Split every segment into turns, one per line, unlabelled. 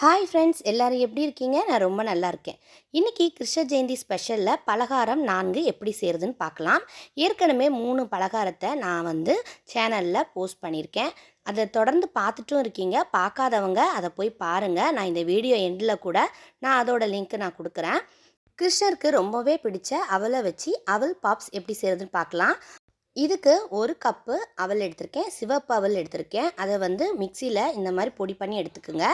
Hi friends எல்லோரும் எப்படி இருக்கீங்க? நான் ரொம்ப நல்லா இருக்கேன். இன்றைக்கி கிருஷ்ண ஜெயந்தி ஸ்பெஷலில் பலகாரம் நான்கு எப்படி செய்கிறதுன்னு பார்க்கலாம். ஏற்கனவே மூணு பலகாரத்தை நான் வந்து சேனலில் போஸ்ட் பண்ணியிருக்கேன். அதை தொடர்ந்து பார்த்துட்டும் இருக்கீங்க. பார்க்காதவங்க அதை போய் பாருங்கள் நான் இந்த வீடியோ எண்டில் கூட நான் அதோட லிங்க் நான் கொடுக்குறேன். கிருஷ்ணருக்கு ரொம்பவே பிடிச்ச அவலை வச்சு அவல் பாப்ஸ் எப்படி செய்கிறதுன்னு பார்க்கலாம். இதுக்கு ஒரு கப்பு அவல் எடுத்திருக்கேன் சிவப்பு அவல் எடுத்திருக்கேன். அதை வந்து மிக்சியில் இந்த மாதிரி பொடி பண்ணி எடுத்துக்கோங்க.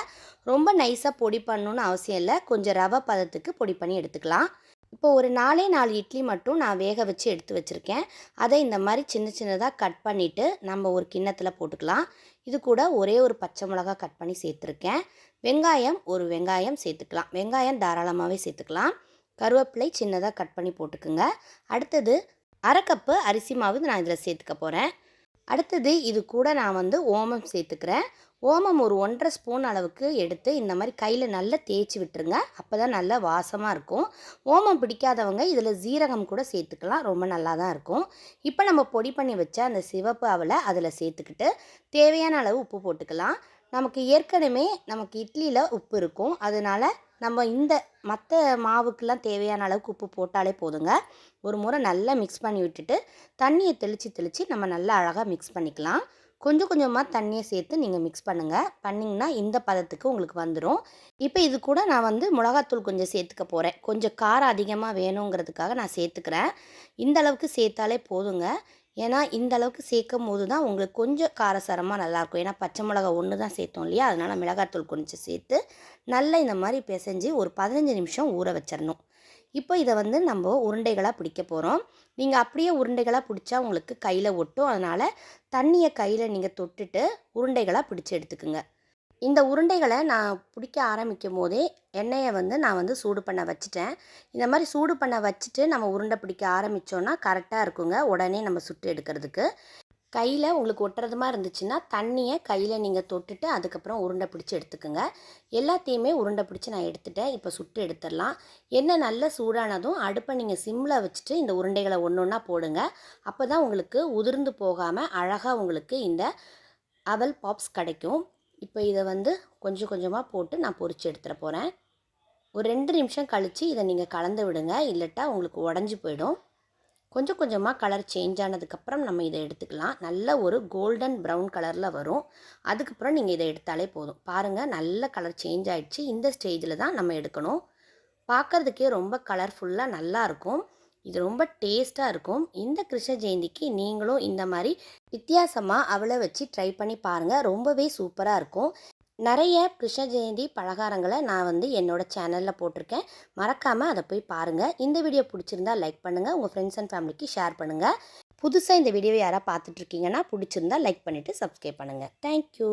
ரொம்ப நைஸாக பொடி பண்ணணுன்னு அவசியம் இல்லை. கொஞ்சம் ரவை பதத்துக்கு பொடி பண்ணி எடுத்துக்கலாம். இப்போ ஒரு நாலே நாலு இட்லி மட்டும் நான் வேக வச்சு எடுத்து வச்சுருக்கேன். அதை இந்த மாதிரி சின்ன சின்னதாக கட் பண்ணிவிட்டு நம்ம ஒரு கிண்ணத்தில் போட்டுக்கலாம். இது கூட ஒரே ஒரு பச்சை மிளகா கட் பண்ணி சேர்த்துருக்கேன். வெங்காயம் ஒரு வெங்காயம் சேர்த்துக்கலாம். வெங்காயம் தாராளமாகவே சேர்த்துக்கலாம். கருவேப்பிலை சின்னதாக கட் பண்ணி போட்டுக்குங்க. அடுத்தது அரை கப்பு அரிசி மாவு நான் இதில் சேர்த்துக்க போகிறேன் அடுத்தது இது கூட நான் வந்து ஓமம் சேர்த்துக்கிறேன். ஓமம் ஒரு ஒன்றரை ஸ்பூன் அளவுக்கு எடுத்து இந்த மாதிரி கையில் நல்லா தேய்ச்சி விட்டுருங்க. அப்போ தான் நல்லா வாசமாக இருக்கும். ஓமம் பிடிக்காதவங்க இதில் ஜீரகம் கூட சேர்த்துக்கலாம். ரொம்ப நல்லா தான் இருக்கும். இப்போ நம்ம பொடி பண்ணி வச்ச அந்த சிவப்பு அவலை அதில் சேர்த்துக்கிட்டு தேவையான அளவு உப்பு போட்டுக்கலாம். நமக்கு ஏற்கனவே நமக்கு இட்லியில் உப்பு இருக்கும். அதனால் நம்ம இந்த மற்ற மாவுக்கெல்லாம் தேவையான அளவுக்கு உப்பு போட்டாலே போதுங்க. ஒரு முறை நல்லா மிக்ஸ் பண்ணி விட்டுட்டு தண்ணியை தெளித்து தெளித்து நம்ம நல்லா அழகாக மிக்ஸ் பண்ணிக்கலாம். கொஞ்சம் கொஞ்சமாக தண்ணியை சேர்த்து நீங்கள் மிக்ஸ் பண்ணுங்கள் பண்ணிங்கன்னா இந்த பதத்துக்கு உங்களுக்கு வந்துடும் இப்போ இது கூட நான் வந்து மிளகாத்தூள் கொஞ்சம் சேர்த்துக்க போகிறேன் கொஞ்சம் காரம் அதிகமாக வேணுங்கிறதுக்காக நான் சேர்த்துக்கிறேன். இந்த அளவுக்கு சேர்த்தாலே போதுங்க. ஏன்னா இந்த அளவுக்கு சேர்க்கும் போது தான் உங்களுக்கு கொஞ்சம் காரசாரமாக நல்லாயிருக்கும் ஏன்னா பச்சை மிளகா ஒன்று தான் சேர்த்தோம் இல்லையா? அதனால் மிளகாத்தூள் கொஞ்சம் சேர்த்து நல்லா இந்த மாதிரி பிசைஞ்சு ஒரு பதினஞ்சு நிமிஷம் ஊற வச்சிடணும் இப்போ இதை வந்து நம்ம உருண்டைகளாக பிடிக்க போகிறோம் நீங்கள் அப்படியே உருண்டைகளாக பிடிச்சா உங்களுக்கு கையில் ஒட்டும். அதனால் தண்ணியை கையில் நீங்கள் தொட்டுட்டு உருண்டைகளாக பிடிச்சி எடுத்துக்குங்க. இந்த உருண்டைகளை நான் பிடிக்க ஆரம்பிக்கும் போதே எண்ணெயை வந்து நான் வந்து சூடு பண்ண வச்சுட்டேன். இந்த மாதிரி சூடு பண்ண வச்சுட்டு நம்ம உருண்டை பிடிக்க ஆரம்பித்தோன்னா கரெக்டாக இருக்குங்க. உடனே நம்ம சுட்டு எடுக்கிறதுக்கு. கையில் உங்களுக்கு ஒட்டுறதுமா இருந்துச்சுன்னா தண்ணியை கையில் நீங்கள் தொட்டுட்டு அதுக்கப்புறம் உருண்டை பிடிச்சி எடுத்துக்கோங்க. எல்லாத்தையுமே உருண்டை பிடிச்சி நான் எடுத்துட்டேன். இப்போ சுட்டு எடுத்துடலாம். என்ன நல்லா சூடானதும் அடுப்பை நீங்கள் சிம்மில் வச்சுட்டு இந்த உருண்டைகளை ஒன்று ஒன்றா போடுங்க. அப்போ தான் உங்களுக்கு உதிர்ந்து போகாமல் அழகாக உங்களுக்கு இந்த அவல் பாப்ஸ் கிடைக்கும். இப்போ இதை வந்து கொஞ்சம் கொஞ்சமாக போட்டு நான் பொறிச்சு எடுத்துகிட்டு போகிறேன் ஒரு ரெண்டு நிமிஷம் கழித்து இதை நீங்கள் கலந்து விடுங்க. இல்லட்டா உங்களுக்கு உடஞ்சி போயிடும். கொஞ்சம் கொஞ்சமாக கலர் சேஞ்ச் ஆனதுக்கப்புறம் நம்ம இதை எடுத்துக்கலாம். நல்ல ஒரு கோல்டன் ப்ரௌன் கலரில் வரும். அதுக்கப்புறம் நீங்கள் இதை எடுத்தாலே போதும். பாருங்கள் நல்ல கலர் சேஞ்ச் ஆகிடுச்சு இந்த ஸ்டேஜில் தான் நம்ம எடுக்கணும். பார்க்குறதுக்கே ரொம்ப கலர்ஃபுல்லாக நல்லாயிருக்கும் இது ரொம்ப டேஸ்ட்டாக இருக்கும். இந்த கிருஷ்ண ஜெயந்திக்கு நீங்களும் இந்த மாதிரி வித்தியாசமாக அவளை வச்சு ட்ரை பண்ணி பாருங்கள் ரொம்பவே சூப்பராக இருக்கும். நிறைய கிருஷ்ண ஜெயந்தி பலகாரங்களை நான் வந்து என்னோடய சேனலில் போட்டிருக்கேன். மறக்காமல் அதை போய் பாருங்கள் இந்த வீடியோ பிடிச்சிருந்தா லைக் பண்ணுங்கள் உங்கள் ஃப்ரெண்ட்ஸ் அண்ட் ஃபேமிலிக்கு ஷேர் பண்ணுங்கள் புதுசாக இந்த வீடியோவை யாராவது பார்த்துட்ருக்கீங்கன்னா பிடிச்சிருந்தா லைக் பண்ணிவிட்டு சப்ஸ்கிரைப் பண்ணுங்கள் தேங்க்யூ